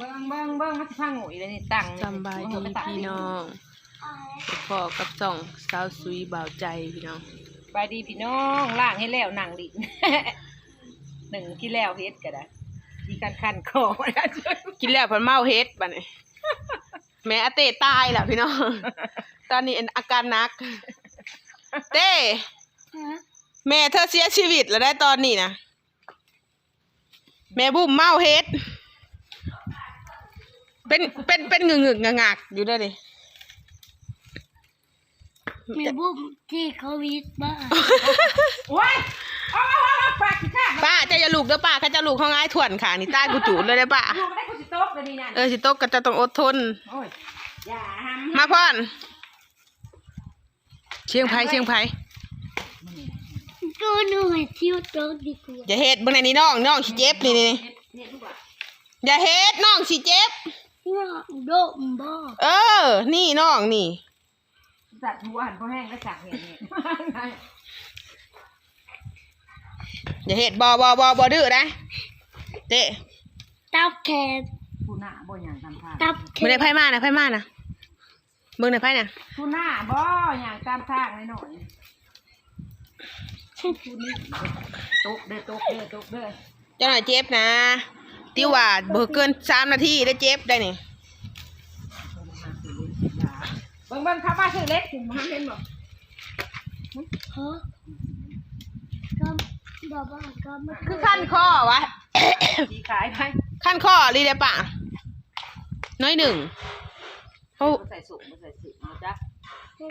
เบิ้งเบิ้งเบิ้งมันสิพังหงอยเลยนี่ตั้งสำบายดีพี่น้องพ่อกับจ่องสาวซุยบ่าวใจพี่น้อง สบายดีพี่น้องล่างให้แล้วนั่งดินหนึ่งที่แล้วเฮ็ดก็ได้มีการคันคอมาแล้วช่วยกินแล้วเพิ่นเมาเฮ็ดบัดนี้ แม่อาเต้ตายแล้วพี่น้อง ตอนนี้อาการหนัก เต้แม่เธอเสียชีวิตแล้วได้ตอนนี้นะแม่บุ้มเมาเฮ็ด เป็นเป็นเป็นงึงงึงงักงักๆอยู่ได้ดิมีบุ้มที่โควิดบ้าโอ้ยเอาเอาเอาเอาปากสิค่ะป้าเจะอย่าลูกเด้อป้าเขาจะลูกเขาง่ายถ่วนขานี่ใต้กูจูดเลยได้อป้าลูกได้กูสิตกเลยนี่นั่นเออสิโตกก็จะต้องอดทน โอ้ยอย่าห้ามมาพ่อน เชียงไผเชียงไผก็หน่อยที่โต๊ะดีกว่าอย่าเฮ็ดเบิ่งในนี้น้องน้องสิเจ็บนี่นี่เนี่ยลูกอะอย่าเฮ็ดน้องสิเจ็บ น้องโดมบ้าเออ นี่น้องนี่จัดหัวหันพอแห้งก็จักเนี่ยเนี่ยอย่าเฮ็ดบ่บ่บ่บ่ดื้อนะเต้ตับแขนผู้หน้าบ่อย่างตามทางตับแขเบิ่งในนไผมานะไผมานะเบิ่งในไผน่ะผู้หน้าบ่อย่างตามทางหน่อยๆผู้นี้ตกเด้อตกเด้อตกเด้อเจ้าหน่อยเจ็บนะ ติว่าบ่เกิน3นาทีได้เจ็บได้นี่เบิ่งเบิ่งเข้ามาซื้อเล็กถึงมาเห็นบ่ฮะก็บอกว่าก็ไม่คือขั้นคอวะสีขายไปขั้นคอลีได้ปะน้อยหนึ่งเพราะบ่ใส่สูงบ่ใส่สูงนะจ๊ะ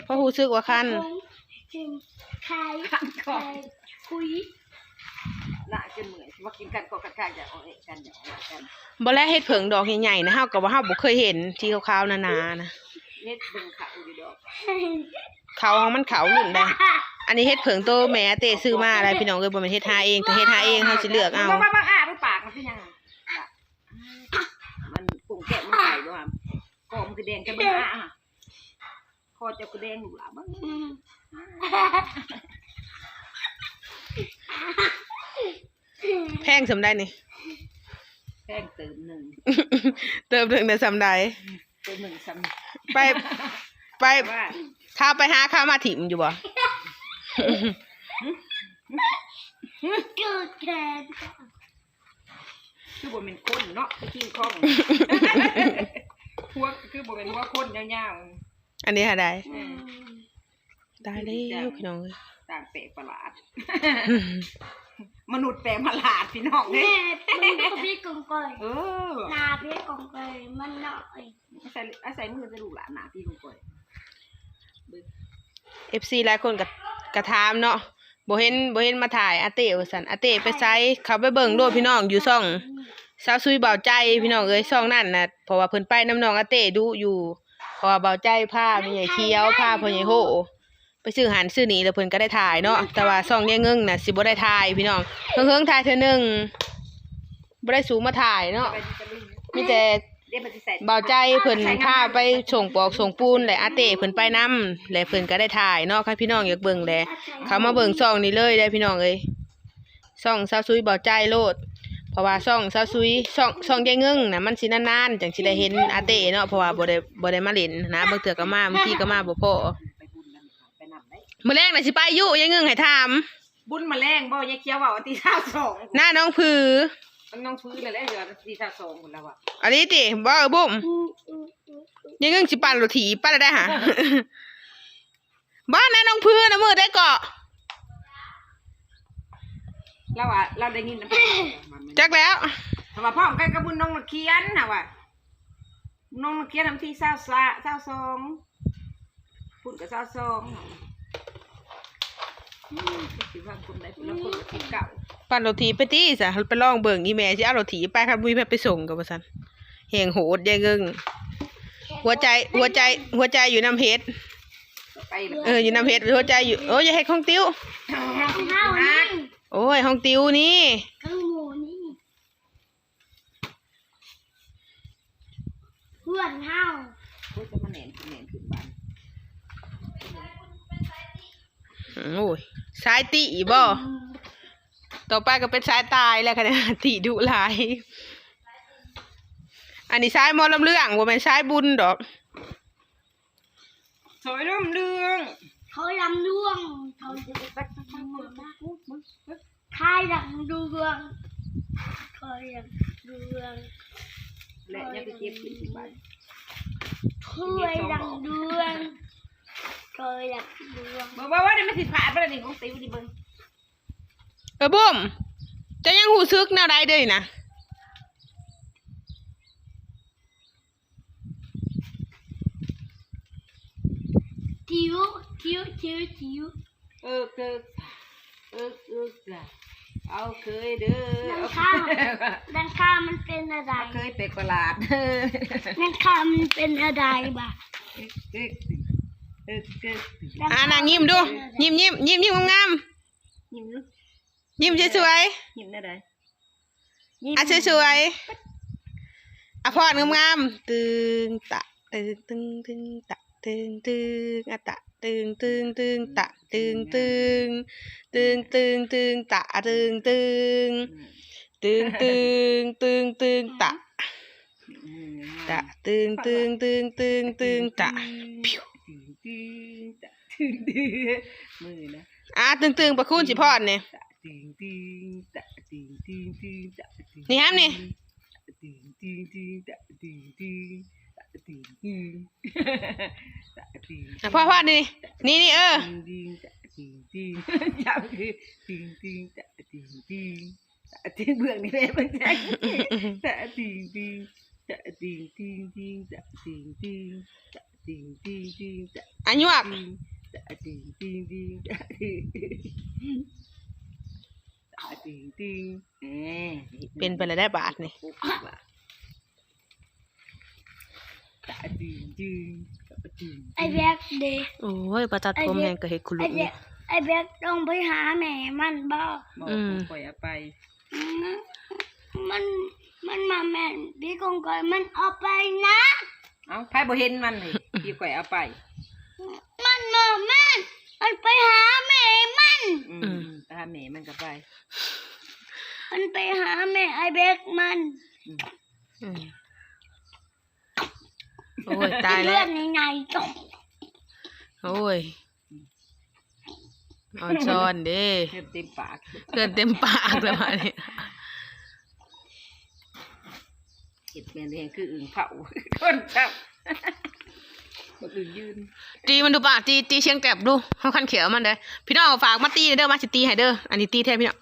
เพราะรู้สึกว่าขั้นชิมไข่ขันก่อไข่นคุย น่าจะเหนื่อยว่ากินกันก็กันข้างจะเอาเอะกันอย่าเอากันบ่แลเฮ็ดเผิงดอกใหญ่ๆนะเฮาก็ว่าเฮาบ่เคยเห็นที่ขาวๆหนาๆนะเล็ดเบิ่งเขาอยู่ดอกเขาของมันขาวรุ่นได้อันนี้เฮ็ดเผิงโตแม่เตซื้อมาอะไรพี่น้องเอ้ยบ่แม่นเฮ็ดหาเองแต่เฮ็ดหาเองเฮาสิเลือกเอาบ้างบ้างบ้างอะดูปากมันเป็นยังไงมันปุ่งแกะมันไข่ด้วยครับกอมนคือแดงจะบ้างอะอะคอจะคือแดงอยู่หล่ะบ้า งแพงสำได้นี่ แป้งเติมหนึ่งเติมถึงได้สำได้เติมหนึ่งซ้ไป ไปำว่าข้าวไปหาข้าวมาถิ่มอยู่บ่เกิดแขนคือบ่เป็นคนเนาะไปกินข้องพวกคือบ่เป็นว่าคนยาวอันนี้หาได้ๆเออได้แล้วพี่น้องเอ้ยต่างแปลกประหลาด มนุษย์แปลกประหลาดพี่น้องเนี่แม่ยมึงก็พี่กงกอยเออนาพี่กงกอยมันหน่อยอาศัยอาศัยมือจะดูหลานหนาพี่คงก่อย FC หลายคนก็ก็ถามเนาะบ่เห็นบ่เห็นมาถ่ายอาเต้ว่าซั่นอาเต้ไปไสเขาไปเบิ่งโลดพี่น้องอยู่ซ่องสาวซุยเบาใจพี่น้องเอ้ยซ่องนั่นน่ะเพราะว่าเพิ่นไปน้ำน้องอาเต้ดูอยู่เพราะว่าเบาใจพาแม่ใหญ่เขียวพาพ่อใหญ่โห ไปซื้ออาหารซื้อนี่แล้วเพิ่นก็ได้ถ่ายเนาะแต่ว่าซ่องแย่งึ่งน่ะสิบ่ได้ถ่ายพี่น้องเฮิงๆถ่ายเทื่อหนึงบ่ได้สูงมาถ่ายเนาะไปดิจะลืมมีแต่เดี๋ยวมันจะใส่เบาใจเพิ่นพาไปส่งปอกส่งปูนและอาเต้เพิ่นไปนํและเพิ่นก็ได้ถ่ายเนาะค่ะพี่น้องอยากเบิ่งแหละเขามาเบิ่งซ่องนี่เลยได้พี่น้องเอ้ยซ่องซาวซุยเบาใจโลดเพราะว่าซ่องซาวซุยซ่องซ่องยายเงิงน่ะมันสินานๆจังสิได้เห็นอาเต้เนาะเพราะว่าบ่ได้บ่ได้มาเล่นนะบางเทื่อก็มาบางทีก็มาบ่พอ มื้อแรกน่ะสิไปอยู่ยายเงิงให้ถามบุญมาแรงบ่ยายเคี้ยวว่าวันที่เท่าสองหน้าน้องผือ มันน้องฟื้นเลยแหละเหลือที่เท่าสองคนแล้วอะอันนี้ติบ่เออบุ้มยายเงิงสิปั่นรถถีบปั่นได้หะ บ้านน้าน้องผือน่ะมื้อได้เกาะเราอะเราได้ยินนะพี่มันจักแล้ว ทำมาพร้อมกันกับบุญน้องนักเขียนนะว่ะน้องนักเขียนทำที่เศร้าสะเศร้าสองพูดกับเศร้าสอง อืมคิดว่าคนใดคนละคนละที่เก่าปั่นรถถีบไปตีซะไปลองเบิ่งอีแม่สิเอารถถีบไปครับมุ้ยไปส่งกับว่าซั่นแหงโหดยายเงิงหัวใจหัวใจหัวใจอยู่น้ำเพชรไปเลยเอออยู่น้ำเพชรหัวใจอยู่โอ้ยอย่าให้ของติ้วข้าวนี่โอ้ยห้องติ้วนี่ข้าวหมูนี่เพื่อนข้าวพูดจะมาแหนนขึ้นแหนนขึ้นบ้านโอ้ย สายตีบ่ต่อไปก็เป็นสายตายแล้วค่ะเนี่ยตีดุหลาย อันนี้ซ้ายหมอลำเรื่องบ่แม่นซ้ายบุญดอกสวยร่มเรืองเขาลำดวงเขาจะตักตักตักมากทายลำดวงคอยลำดวงและยังไปเก็บสิบบาทคอยลำดวง คอยลำดวงบอกว่าว่านี่มันสิผ่านไปแล้วนี่ของติวดิเบิ่งเออบุ้มจะยังหูซึกแนวใดเด้ยนะทิวทิวทิวทิวเออเกิดเออเออจ้ะเอาเคยเด้อนั่เอานเคข้าวยนั่นข้ามันเป็นอะไรเคยเป็ดประหลาดเออนั่นข้ามันเป็นอะไรบ้าเกิดเออเกิด อ่านางยิ้มดู ยิ้มยิ้มยิ้มยิ้มงามยิ้มลูกๆยิ้มสวยยิ้มได้ไดๆอะสวยๆอะพอดงามๆตึงตะตึงตึงตึงตะตึงตึงอะตะตึงตึงตึงตะตึงตึงตึงตึงตึงตะตึงตึงตึงตึงตึงตึงตะตะตึงตึงตึงตึงตึงตะพิว ตึงตตะตึงตึงมือนะอะตึงตึงประคุณสิพอดเนี่ยตะตึงตึงตะตึงตึงตึงตะตึงนี่ครับนี่ตึงตึงตึงตะตึงตึงตะตึงตึงตะตึงอะพ่อพ่อนี่นี่นี่เออตึงตึงตะตึงตึงยาวคือตึงตึงตะตึงตึงตะตึงเบื้องนี่แม่มันแจ้งตะตึงตึงตะตึงตึงตึงตะตึงตึงตะ ตึงตึงตึงตะอันยวกตะตึงตึงตึงตะตึงตึงตะตึงตึงเอ๊ะเป็นไปแล้วได้บาทนี่ปุ๊บว่ะตะตึงตึงตะตึงไอแบกเดย์โอ้ยประจัดผมแหงก็เฮ็ดคุณไอลุงแบกไอแบกต้องไปหาแม่มันบ่บอกอืมปล่อยเอาไปอืมมันมันมาแม่นพี่กงกอยมันเอาไปนะ เอ้าไพ่บ่เห็นมันเลยพี่ก่อยเอาไป มันมาแม่นมันไปหาแม่มัน อืมตาแม่มันก็ไปมันไปหาแม่ไอแบกมันอืมโอ้ย ตายเลืแล้อวดในในจ้องโอ้ยเออนซ้อนเด้เต็มเต็มปาก เกินเต็มปากแล้วมาเนี่ย เห็ดแมนแดงคืออึ่งเผาคนจับบ่อึ่งยืนตีมันดูปากตีตีเชียงแกบดูเฮาคันเขียวมันเด้อพี่น้องฝากมาตีเด้อมาสิตีให้เด้ออันนี้ตีแท้พี่น้อง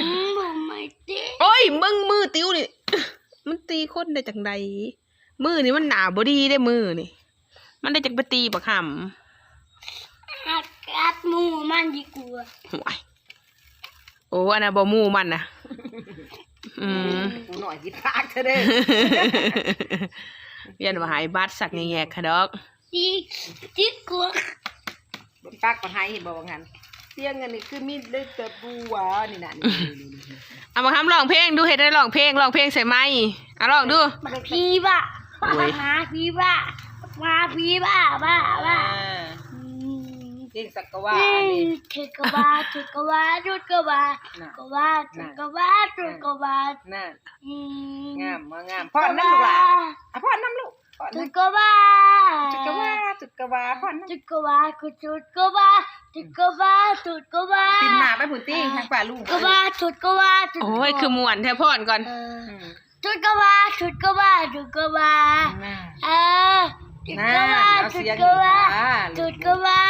อืมผมไม่ติโอ้ยมึงมือติ้วนี่มันตีคนได้จังใดมือนี่มันหนาบ่ดีได้มือนี่ มันได้จังไปตีบักหำหักกัดหมูมันดีกว่าหวยโอ้อันน่ะบ่หมู่มันนะ อืมกูหน่อยสิพากเธอเด้อยันว่าหายบัตรสักแง่ๆค่ะดอกดีดีกว่าบ่ปากก็ให้บ่ว่างั้นเสียงอันนี้คือมีดได้แต่ปูหวานี่น่ะนี่นี่นี่นี่เอามาทำร้องเพลงดูเฮ็ดได้ร้องเพลงร้องเพลงใส่ไม้อะร้องดูบักพี่บ้าโอ้ยมาพี่บ้ามาพี่บ้าบ้าบ้าอ่าอืม เรียกสักกะว่าอืนี่มเทกะว่าเทกะว่าจุดกะว่าน่ะกะว่าเทกะว่าจุดกะว่าน่ะอืมงามมางามพ่อน้ำลูกหล่ะอะพ่อน้ำลูกพ่อจุดน้ำกะว่าจุดกะว่าจุดกะว่าพ่อน้ำจุดกะว่ากูจุดกะว่าจุดกะว่าจุดกะว่าปินหมาไปผุนตี้ทางป่าลุงกะว่าจุดกะว่าจุดกะโอ้ว่ายคือม่วนแท้พอนก่อน เอออืมจุดกะว่าจุดกะว่าจุดกะว่าน่ะ เออจุด น่ะกะว่าเอาจุเสีดยงกะว่าอีกอะจุดกะว่า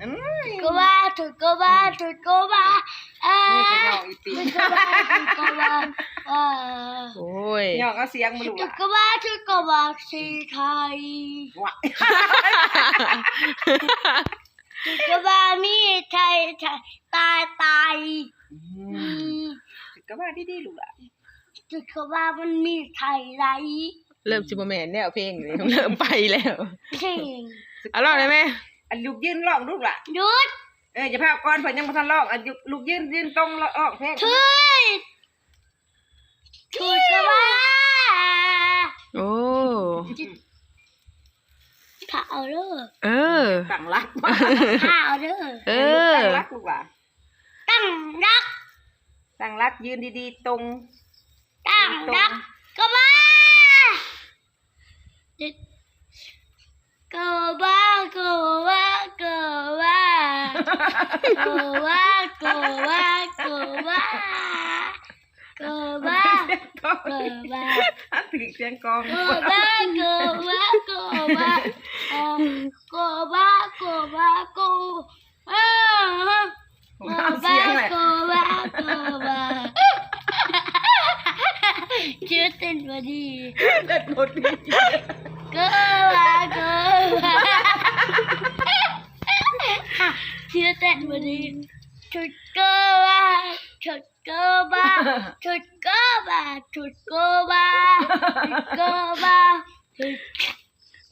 อืมกะว่าจุดกะว่าจุดกะว่าเอมืออก็หยอกอีปีจุดกะว่าจุดกะว่าเออโอ้ยหยอกเอาเสียงมาลูกจุหดล่ะกะว่าจุดกะว่าสีไทยวะจุดกะว่ามีไทยไทยตายตายอือืมมก็ว่าดีๆลูกหล่ะจุดกะว่ามันมีไทยไร เริ่มสิบ่แม่นแนวเพลงนี่เริ่มไปแล้วจริงเอาร้องได้ไหมอันลูกยืนร้องลูกหล่ะหยุดเอออย่าพาก่อนเพิ่นยังบ่ทันร้องอันลูกยืนยืนตรงร้องเพลงช่วยจุดกะว่าโอ้ถ้าเอาเด้อเออตั้งรักมาถ้าเอาเด้อเออตั้งรักลูกหล่ะตั้งรักตั้งรักยืนดีๆตรงตั้งรักก็มาก็ว่า Coba, coba, coba. Coba, coba, coba. Coba, coba. Adik yang kompak. Coba, coba, coba. Coba, coba, coba. Coba, coba, coba. Cute and body. That body. Chutkova, Chutkova, Chutkova, Chutkova,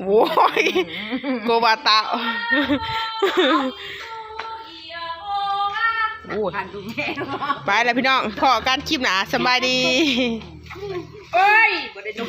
โว้ยโกบาตาโอ้ยไปแล้วพี่น้องพอการคลิปหนาสบายดี เอ้ยบ่ได้จบ